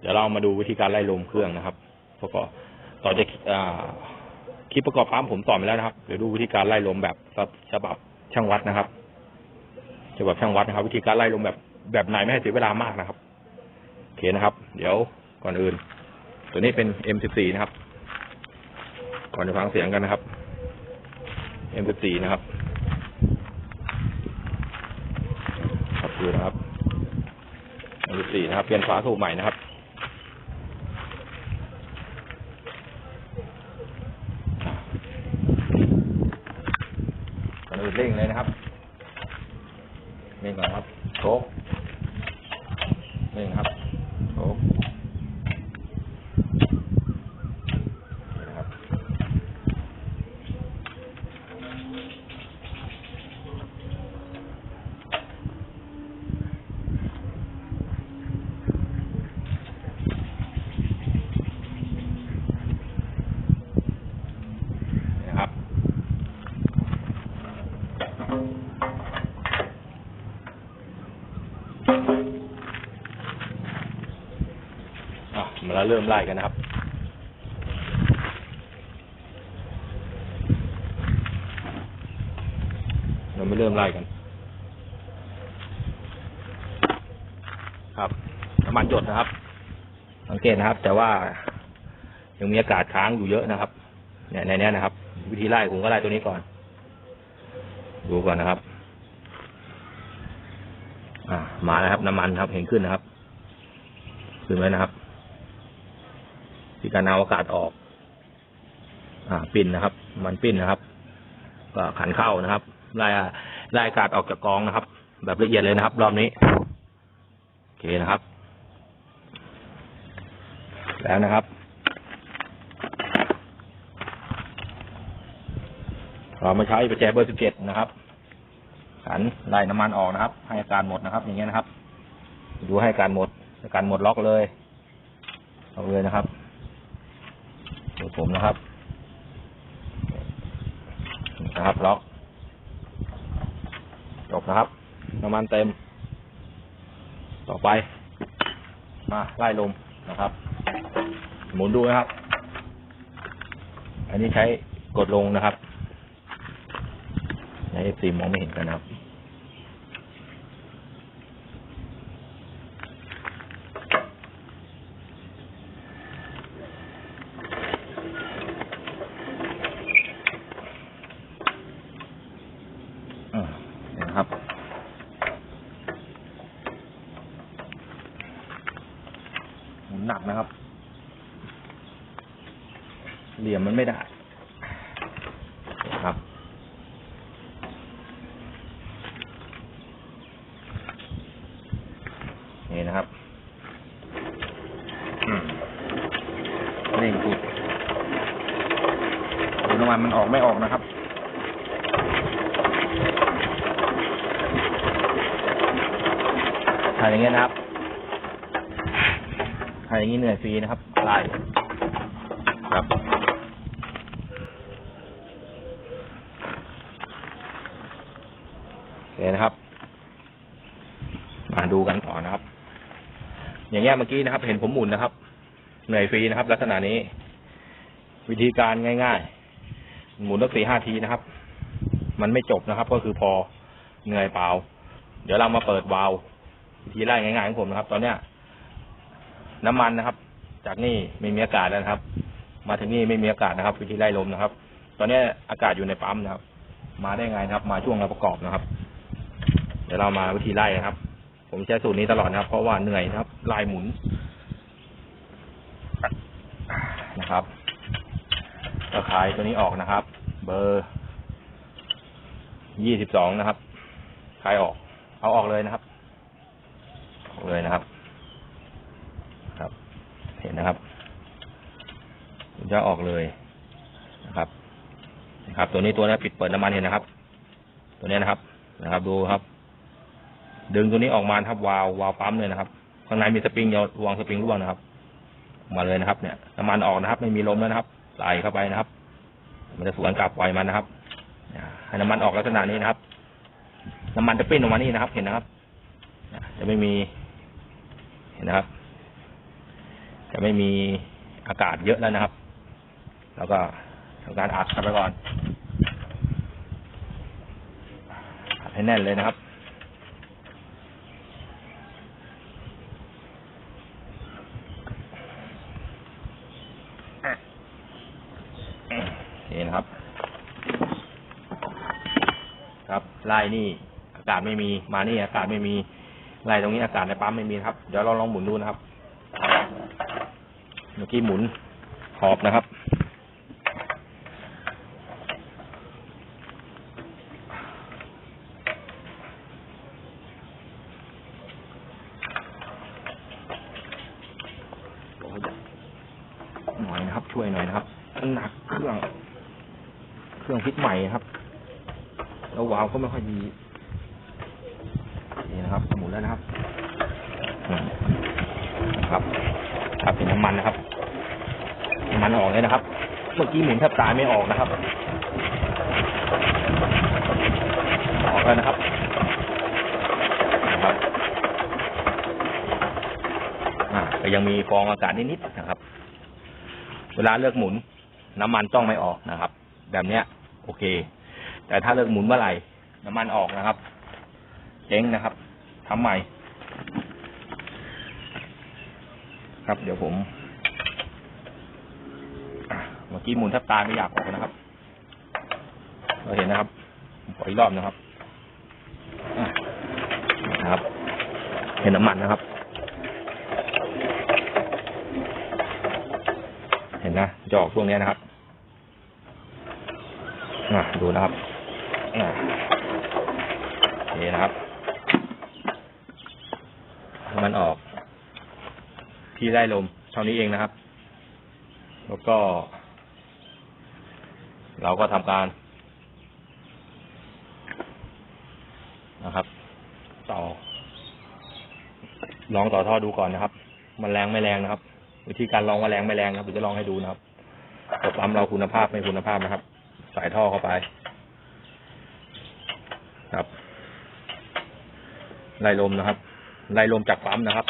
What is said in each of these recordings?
เดี๋ยวเรามาดูวิธีการไล่ลมเครื่องนะครับประกอบต่อจากคลิปประกอบปั๊มผมสอนไปแล้วนะครับ เดี๋ยวดูวิธีการไล่ลมแบบฉบับช่างวัดนะครับฉบับช่างวัดนะครับ วิธีการไล่ลมแบบแบบไหนไม่ให้เสียเวลามากนะครับโอเคนะครับ เดี๋ยวก่อนอื่น ตัวนี้เป็น M14 นะครับ ก่อนจะฟังเสียงกันนะครับ M14 นะครับครับดูนะครับ M14 นะครับเปลี่ยนฝาสูบใหม่นะครับ ก่อนอื่นเร่งเลยนะครับ เร่งก่อนครับโชกเร่งครับโชกนี่นะครับ นี่นะครับ อะมาเริ่มไล่กันนะครับ เราไม่เริ่มไล่กัน ครับน้ำมันหยดนะครับ สังเกตนะครับ แต่ว่ายังมีอากาศค้างอยู่เยอะนะครับ เนี่ยในนี้นะครับ วิธีไล่ผมก็ไล่ตัวนี้ก่อน ดูก่อนนะครับ อ่ามาแล้วครับ น้ำมันครับ เห็นขึ้นนะครับ ขึ้นไว้นะครับ ที่การเอาอากาศออก อ่า ปิ้นนะครับ มันปิ้นนะครับก็ขันเข้านะครับไล่ไล่อากาศออกจากกองนะครับ แบบละเอียดเลยนะครับ รอบนี้โอเคนะครับ แล้วนะครับเรามาใช้ประแจเบอร์สิบเจ็ดนะครับ ขันไล่น้ำมันออกนะครับ ให้อาการหมดนะครับ อย่างเงี้ยนะครับ ดูให้การหมดอาการหมดล็อกเลยล็อกเลยนะครับ ดูผมนะครับนะครับล็อกจบนะครับน้ำมันเต็ม ต่อไป มาไล่ลมนะครับ หมุนดูนะครับ อันนี้ใช้กดลงนะครับในเอฟซีมองไม่เห็นกันนะครับ อ่าเห็นนะครับ หมุนหนักนะครับ เหลี่ยมมันไม่ได้ครับ นี่นะครับเร่งสุดดูน้ำมันมันออกไม่ออกนะครับถ่ายอย่างเงี้ยนะครับถ่ายอย่างนี้เหนื่อยฟรีนะครับไล่ครับ โอเคนะครับ มาดูกันต่อนะครับ อย่างเงี้ยเมื่อกี้นะครับ เห็นผมหมุนนะครับ เหนื่อยฟรีนะครับ ลักษณะนี้ วิธีการง่าย ๆ หมุนสักสี่ห้าทีนะครับ มันไม่จบนะครับ ก็คือพอเหนื่อยเปล่า เดี๋ยวเรามาเปิดวาล์ววิธีไล่ง่ายๆของผมนะครับ ตอนเนี้ย น้ำมันนะครับ จากนี่ไม่มีอากาศแล้วนะครับ มาถึงนี่ไม่มีอากาศนะครับ วิธีไล่ลมนะครับ ตอนเนี้ยอากาศอยู่ในปั๊มนะครับ มาได้ไงนะครับ มาช่วงเราประกอบนะครับ เดี๋ยวเรามาวิธีไล่นะครับ ผมใช้สูตรนี้ตลอดนะครับ เพราะว่าเหนื่อยนะครับไล่หมุนนะครับตะขายตัวนี้ออกนะครับ เบอร์ยี่สิบสองนะครับคลายออก เอาออกเลยนะครับ ออกเลยนะครับ ครับ เห็นนะครับผมจะออกเลยนะครับนะครับ ตัวนี้ตัวนี้ปิดเปิดน้ำมันเห็นนะครับ ตัวนี้นะครับ นะครับ ดูครับ ดึงตัวนี้ออกมานะครับวาล์ววาล์วปั๊มเลยนะครับ ข้างในมีสปริงยาวางสปริงร่วงนะครับ มาเลยนะครับ เนี่ยน้ำมันออกนะครับ ไม่มีลมแล้วนะครับไหลเข้าไปนะครับ มันจะสวนกลับปล่อยมันนะครับให้น้ำมันออกลักษณะนี้นะครับ น้ำมันจะปิ้นออกมานี่นะครับ เห็นนะครับจะไม่มีเห็นนะครับ จะไม่มีอากาศเยอะแล้วนะครับ แล้วก็ทำการอัดเข้าไปก่อนอัดให้แน่นเลยนะครับ นี่นะครับ ครับ ไล่นี่ อากาศไม่มีมานี่อากาศไม่มีไล่ตรงนี้อากาศในปั๊มไม่มีครับ เดี๋ยวเราลองหมุนดูนะครับเมื่อกี้หมุนขอบนะครับหน่อยนะครับ ช่วยหน่อยนะครับหนักเครื่อง เครื่องฟิตใหม่ครับ แล้ววาล์วก็ไม่ค่อยดีนี่นะครับหมุนแล้วนะครับครับครับเป็นน้ำมันนะครับน้ำมันออกเลยนะครับ เมื่อกี้หมุนแทบตายไม่ออกนะครับ ออกแล้วนะครับนะครับอ่าก็ยังมีฟองอากาศนิดๆนะครับ เวลาเลิกหมุน น้ำมันต้องไม่ออกนะครับ แบบเนี้ย โอเค แต่ถ้าเลิกหมุนเมื่อไหร่น้ำมันออกนะครับ เจ๊งนะครับทำใหม่ ครับ เดี๋ยวผมเมื่อกี้หมุนแทบตายไม่อยากออกนะครับ เราเห็นนะครับผมขออีกรอบนะครับนะครับ เห็นน้ำมันนะครับ เห็นนะจะออกช่วงนี้นะครับอะดูนะครับอะนี่นะครับ มันออก ที่ได้ลมเท่านี้เองนะครับ แล้วก็ เราก็ทำการนะครับ ต่อ ลองต่อท่อดูก่อนนะครับ มันแรงไม่แรงนะครับ วิธีการลองว่าแรงไม่แรงครับเดี๋ยวจะลองให้ดูนะครับตัวปั๊มเราคุณภาพไม่คุณภาพนะครับใส่ท่อเข้าไป ครับไล่ลมนะครับ ไล่ลมจากปั๊มนะครับ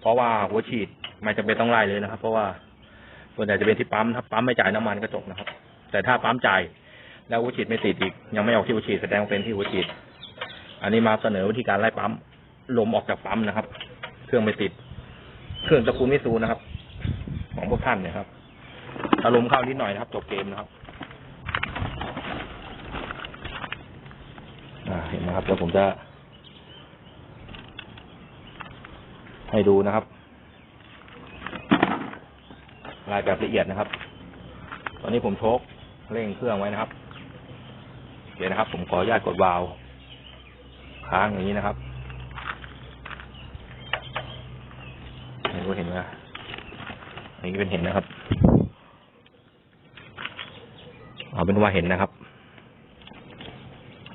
เพราะว่าหัวฉีดไม่จำเป็นต้องไล่เลยนะครับ เพราะว่าส่วนใหญ่จะเป็นที่ปั๊มถ้าปั๊มไม่จ่ายน้ำมันก็จบนะครับ แต่ถ้าปั๊มจ่ายแล้วหัวฉีดไม่ติดอีก ยังไม่ออกที่หัวฉีดแสดงว่าเป็นที่หัวฉีด อันนี้มาเสนอวิธีการไล่ปั๊มลมออกจากปั๊มนะครับ เครื่องไม่ติด เครื่องตะกูลมิซูนะครับ ของพวกท่านเนี่ยครับอารมณ์เข้านิดหน่อยนะครับจบเกมนะครับอ่าเห็นนะครับเดี๋ยวผมจะ ให้ดูนะครับ ลายแบบละเอียดนะครับ ตอนนี้ผมโชกเร่งเครื่องไว้นะครับ เดี๋ยวนะครับ ผมขออนุญาตกดวาล์วค้างอย่างนี้นะครับเห็นว่าเห็นไหมอันนี้เป็นเห็นนะครับเอาเป็นว่าเห็นนะครับ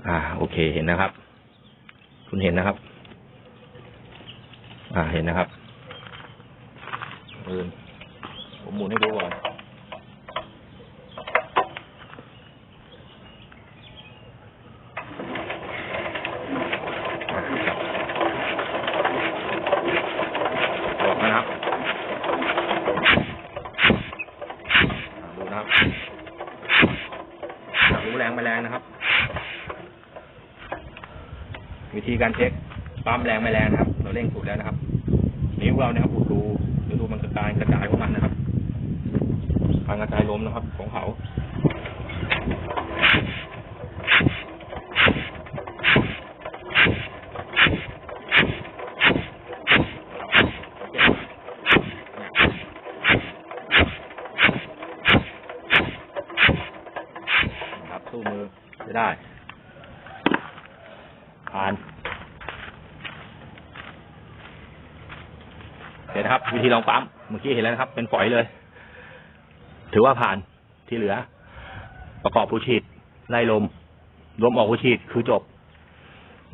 อ่า โอเคเห็นนะครับ คุณเห็นนะครับ อ่าเห็นนะครับเออผมหมุนให้ดูก่อนอ่าบอกนะครับดูนะรู้แรงไม่แรงนะครับวิธีการเช็คปั๊มแรงไม่แรงนะครับ เราเร่งสุดแล้วนะครับ วเราเนี่ยครับดูดูดูดูมันกระจายกระจายของมันนะครับการกระจายลมนะครับ ของเขาครับสู้มือจะได้ ผ่านเห็นนะครับ วิธีลองปั๊มเมื่อกี้เห็นแล้วนะครับ เป็นฝอยเลย ถือว่าผ่านที่เหลือ ประกอบผู้ฉีดไล่ลมลมออกผู้ฉีดคือจบ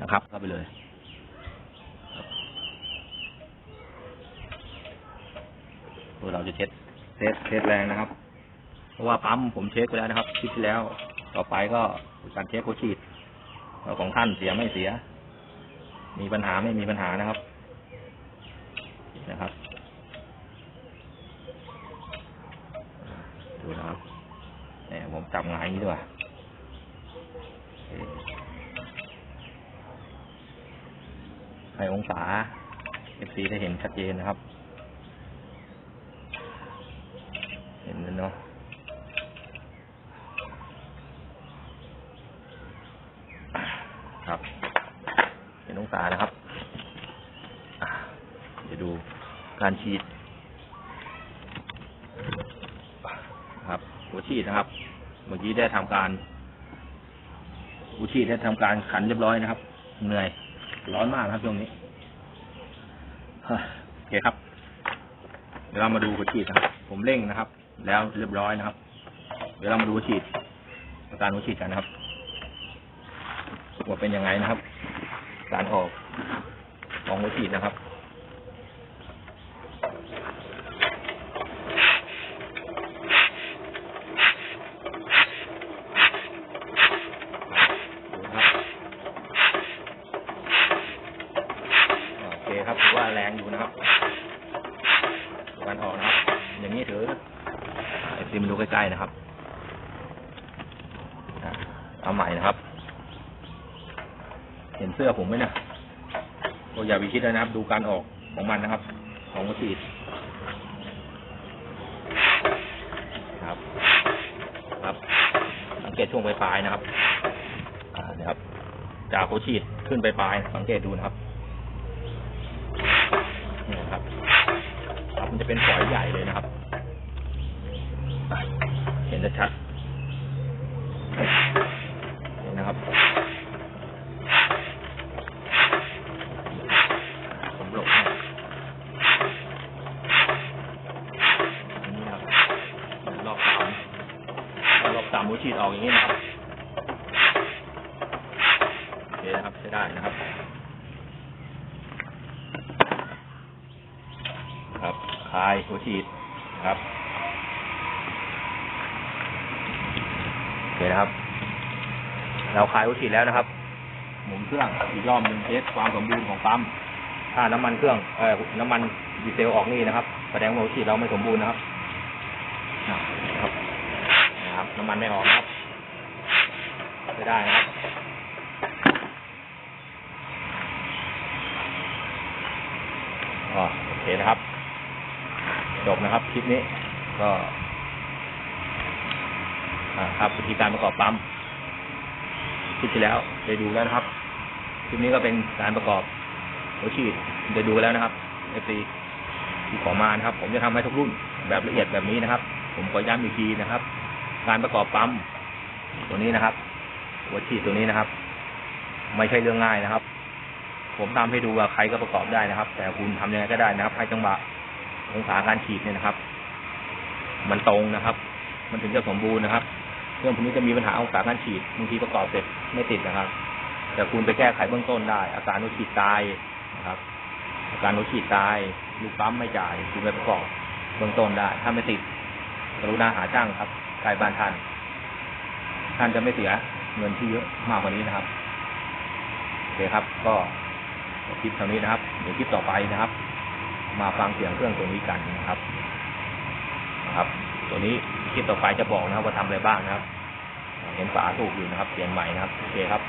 นะครับเข้าไปเลยเราจะเช็ดเทสเทสแรงนะครับ เพราะว่าปั๊มผมเช็คไปแล้วนะครับคลิปที่แล้ว ต่อไปก็การเช็คผู้ฉีดของท่านเสียไม่เสีย มีปัญหาไม่มีปัญหานะครับนะครับ จับหงายอย่างนี้ดีกว่าให้องศา FC ได้เห็นชัดเจนนะครับ เห็นแล้วเนาะครับเห็นองศานะครับอะเดี๋ยวดูการฉีด ครับ หัวฉีดนะครับ เมื่อกี้ได้ทำการหัวฉีได้ทำการขันเรียบร้อยนะครับ เหนื่อย ร้อนมากนะครับช่วงนี้โอเคครับ เดี๋ยวเรามาดูหัวฉีดนะครับ ผมเร่งนะครับ แล้วเรียบร้อยนะครับ เดี๋ยวเรามาดูหัวฉีดอาการหัวฉีดกันนะครับว่าเป็นยังไงนะครับ การออกของหัวฉีดนะครับ ดูนะครับโอเคครับถือว่าแรงอยู่นะครับดูการออกนะครับ อย่างนี้ถือไอซีมาดูใกล้ๆนะครับอะ เอาใหม่นะครับ เห็นเสื้อผมไหมเนี่ยก็อย่าไปคิดนะครับ ดูการออกของมันนะครับ ของวัสีดครับ ครับ สังเกตช่วงปลายๆนะครับนี่ยครับ จากโคชีดขึ้นไปปลาย สังเกตดูนะครับนี่นะครับครับ มันจะเป็นฝอยใหญ่เลยนะครับ เห็นชัดๆเห็นนะครับ ผมหลบให้อันนี้นะครับรอบสามรอบสามหัว ฉีดออกอย่างนี้นะครับโอเคนะครับใช้ได้นะครับ ครับคลายหัวฉีดนะครับโอเคนะครับ เราคลายหัวฉีดแล้วนะครับ หมุนเครื่องอีกรอบหนึ่งเทสความสมบูรณ์ของปั๊มถ้าน้ำมันเครื่องเอ่อน้ำมันดีเซลออกนี่นะครับ แสดงว่าหัวฉีดเราไม่สมบูรณ์นะครับนะครับับน้ำมันไม่ออกครับไม่ได้นะครับโอเคนะครับ จบนะครับคลิปนี้ก็อ่าครับวิธีการประกอบปั๊มคลิปที่แล้วได้ดูแล้วนะครับคลิปนี้ก็เป็นการประกอบหัวฉีดได้ดูแล้วนะครับ FC ที่ขอมานะครับ ผมจะทำให้ทุกรุ่นแบบละเอียดแบบนี้นะครับ ผมขอย้ำอีกทีนะครับ การประกอบปั๊มตัวนี้นะครับหัวฉีดตัวนี้นะครับ ไม่ใช่เรื่องง่ายนะครับ ผมทำให้ดูว่าใครก็ประกอบได้นะครับ แต่คุณทำยังไงก็ได้นะครับให้จังหวะองศาการฉีดเนี่ยนะครับ มันตรงนะครับ มันถึงจะสมบูรณ์นะครับเรื่องพวกนี้จะมีปัญหาองศาการฉีดบางทีประกอบเสร็จไม่ติดนะครับ แต่คุณไปแก้ไขเบื้องต้นได้ อาการหัวฉีดตายนะครับ อาการหัวฉีดตายลูกปั๊มไม่จ่าย คุณไปประกอบเบื้องต้นได้ ถ้าไม่ติดกรุณาหาจ้างครับ ใกล้บ้านท่าน ท่านจะไม่เสียเงินที่เยอะมากกว่านี้นะครับโอเคครับ ก็คลิปเท่านี้นะครับ เดี๋ยวคลิปต่อไปนะครับ มาฟังเสียงเครื่องตัวนี้กันนะครับนะครับ ตัวนี้คลิปต่อไปจะบอกนะครับ ว่าทำอะไรบ้างนะครับ เห็นฝาถูกอยู่นะครับเปลี่ยนใหม่นะครับ โอเคครับ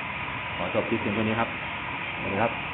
ขอจบคลิปเพียงเท่านี้ครับสวัสดีครับ